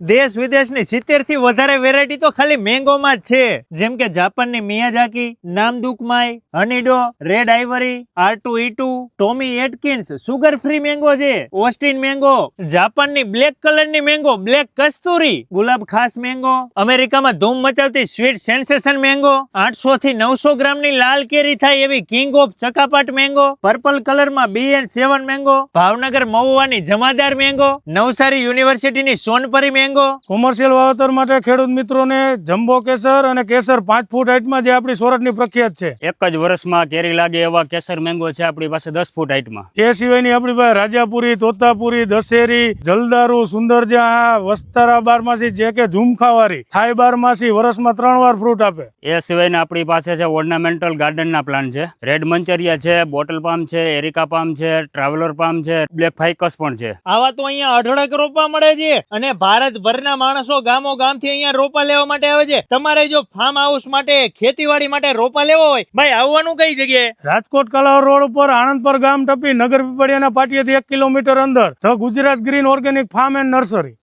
દેશ વિદેશની સિત્તેરથી વધારે વેરાયટી તો ખાલી મેંગોમાં જ છે. જેમ કે જાપાનની Miyazaki Nam Dok Mai honeydew red ivory R two two Tommy Atkins sugar free mango છે. ઓસ્ટિન મેંગો જાપાનની બ્લેક કલરની mango black Kasturi Gulab Khas mango અમેરિકામાં ધૂમ મચાવતી સ્વીટ સેન્સેશન મેંગો આઠસો થી નવસો ગ્રામની લાલ કેરી થાય એવી king of Chakapat mango purple કલરમાં B and seven mango Bhavnagar મહુવાની Jamadar mango Navsari યુનિવર્સિટીની સોનપરી મેંગો કોમર્શિયલ વાવેતર માટે ખેડૂત મિત્રોને જમ્બો કેસર અને કેસર પાંચ ફૂટ હાઈટમાં જે આપણી સોરઠની પ્રખ્યાત છે. એક જ વર્ષમાં કેરી લાગે એવા કેસર મેંગો છે આપણી પાસે દસ ફૂટ હાઈટમાં એ સિવાયની આપણી પાસે રાજાપુરી તોતાપુરી દશેરી જલદારુ સુંદરજા વસ્તારા બારમાસી જે કે ઝુમખાવારી થાય બારમાસી વર્ષમાં ત્રણ વાર ફ્રૂટ આપે. એ સિવાયના આપણી પાસે છે ઓર્નામેન્ટલ ગાર્ડનના પ્લાન છે. રેડ મંચરિયા છે બોટલ પામ છે એરિકા પામ છે ટ્રાવેલર પામ છે બ્લેક ફાઇકસ પણ છે. આવા તો અહીંયા અઢળક રોપવા મળે છે અને ભારતભરના માણસો ગામો ગામથી અહીંયા રોપા લેવા માટે આવે છે. તમારે જો ફાર્મ હાઉસ માટે, ખેતીવાડી માટે રોપા લેવા હોય, ભાઈ આવવાનું કઈ જગ્યાએ? રાજકોટ કલાવર રોડ ઉપર આણંદપર ગામ ટપી નગર પીપળિયાના પાટિયાથી એક કિલોમીટર અંદર the Gujarat green organic farm and nursery